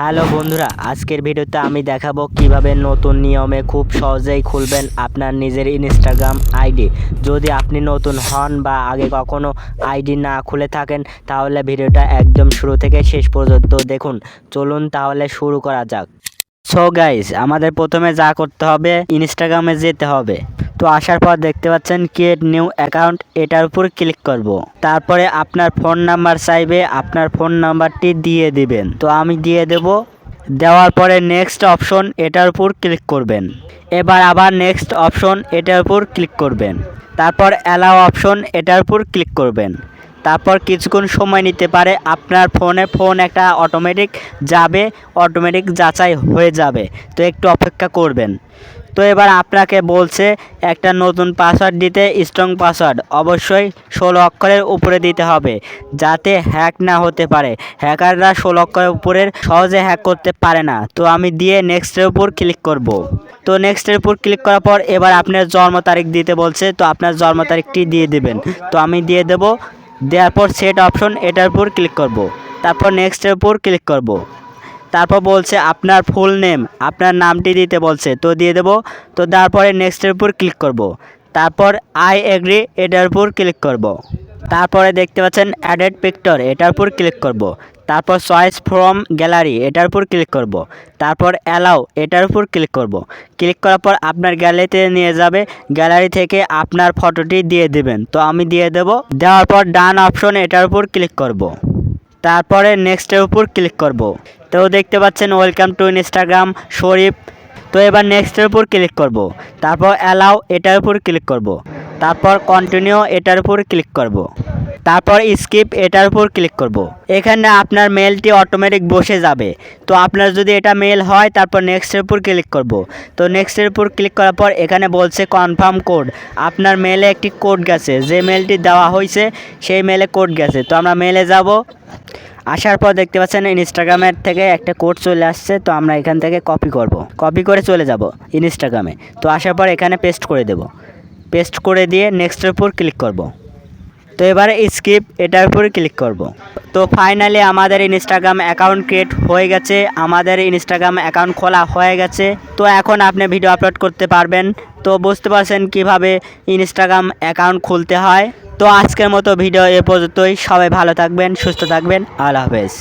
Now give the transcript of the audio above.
Hello বন্ধুরা, আজকের ভিডিওতে আমি দেখাবো কীভাবে নতুন নিয়মে খুব সহজেই খুলবেন আপনার নিজের ইনস্টাগ্রাম আইডি। যদি আপনি নতুন হন বা আগে কখনো আইডি না খুলে থাকেন, তাহলে ভিডিওটা একদম শুরু থেকে শেষ পর্যন্ত দেখুন। চলুন তাহলে শুরু করা যাক। সো গাইস আমাদের প্রথমে যা করতে হবে ইনস্টাগ্রামে যেতে হবে। তো আসার পর দেখতে পাচ্ছেন ক্রিয়েট নিউ অ্যাকাউন্ট এটার উপর ক্লিক করব। তারপরে আপনার ফোন নাম্বার চাইবে, আপনার ফোন নাম্বারটি দিয়ে দিবেন। তো আমি দিয়ে দেব। দেওয়ার পরে নেক্সট অপশন এটার উপর ক্লিক করবেন। এবার আবার নেক্সট অপশন এটার উপর ক্লিক করবেন। তারপর অ্যালাও অপশন এটার উপর ক্লিক করবেন। তারপর কিছুক্ষণ সময় নিতে পারে, আপনার ফোনে ফোন একটা অটোমেটিক যাবে অটোমেটিক যাচাই হয়ে যাবে। তো একটু অপেক্ষা করবেন। তো এবার আপনাকে বলছে, একটা নতুন পাসওয়ার্ড দিতে স্ট্রং পাসওয়ার্ড অবশ্যই ষোলো অক্ষরের উপরে দিতে হবে, যাতে হ্যাক না হতে পারে। হ্যাকাররা ষোলো অক্ষরের উপরে সহজে হ্যাক করতে পারে না। তো আমি দিয়ে নেক্সটের উপর ক্লিক করব। তো নেক্সটের উপর ক্লিক করার পর এবার আপনার জন্ম তারিখ দিতে বলছে, তো আপনার জন্ম তারিখটি দিয়ে দেবেন। তো আমি দিয়ে দেব দেওয়ার পর সেট অপশন এটার উপর ক্লিক করব তারপর নেক্সটের উপর ক্লিক করব তারপর বলছে আপনার ফুল নেম আপনার নামটি দিতে বলছে, তো দিয়ে দেব তো তারপরে নেক্সটের উপর ক্লিক করব। তারপর আই এগ্রি এটার উপর ক্লিক করব। তারপরে দেখতে পাচ্ছেন অ্যাডেড পিক্টর এটার উপর ক্লিক করব। তারপর চয়েস ফ্রম গ্যালারি এটার উপর ক্লিক করব। তারপর অ্যালাউ এটার উপর ক্লিক করব। ক্লিক করার পর আপনার গ্যালারিতে নিয়ে যাবে গ্যালারি থেকে আপনার ফটোটি দিয়ে দেবেন তো আমি দিয়ে দেব দেওয়ার পর ডান অপশন এটার উপর ক্লিক করব। তারপরে নেক্সটের উপর ক্লিক করব তো দেখতে পাচ্ছেন ওয়েলকাম টু ইনস্টাগ্রাম শরীফ তো এবার নেক্সটের উপর ক্লিক করব তারপর অ্যালাউ এটার উপর ক্লিক করব তারপর কন্টিনিউ এটার উপর ক্লিক করব। তারপর স্কিপ এটার উপর ক্লিক করব। এখানে আপনার মেলটি অটোমেটিক বসে যাবে। তো আপনার যদি এটা মেল হয়, তারপর নেক্সটের উপর ক্লিক করব। তো নেক্সটের উপর ক্লিক করার পর এখানে বলছে কনফার্ম কোড আপনার মেলে একটি কোড গেছে। যে মেলটি দেওয়া হয়েছে সেই মেলে কোড গেছে। তো আমরা মেলে যাব। আসার পর দেখতে পাচ্ছেন ইনস্টাগ্রামের থেকে একটা কোড চলে আসছে। তো আমরা এখান থেকে কপি করব। কপি করে চলে যাব ইনস্টাগ্রামে তো আসার পর এখানে পেস্ট করে দেব। পেস্ট করে দিয়ে নেক্সটের উপর ক্লিক করব। তো এবারে স্কিপ এটার উপর ক্লিক করব। তো ফাইনালি আমাদের ইনস্টাগ্রাম অ্যাকাউন্ট ক্রিয়েট হয়ে গেছে। আমাদের ইনস্টাগ্রাম অ্যাকাউন্ট খোলা হয়ে গেছে। তো এখন আপনি ভিডিও আপলোড করতে পারবেন। তো বুঝতে পারছেন কীভাবে ইনস্টাগ্রাম অ্যাকাউন্ট খুলতে হয়। তো আজকের মতো ভিডিও এ পর্যন্তই। সবাই ভালো থাকবেন, সুস্থ থাকবেন। আল্লাহ হাফেজ।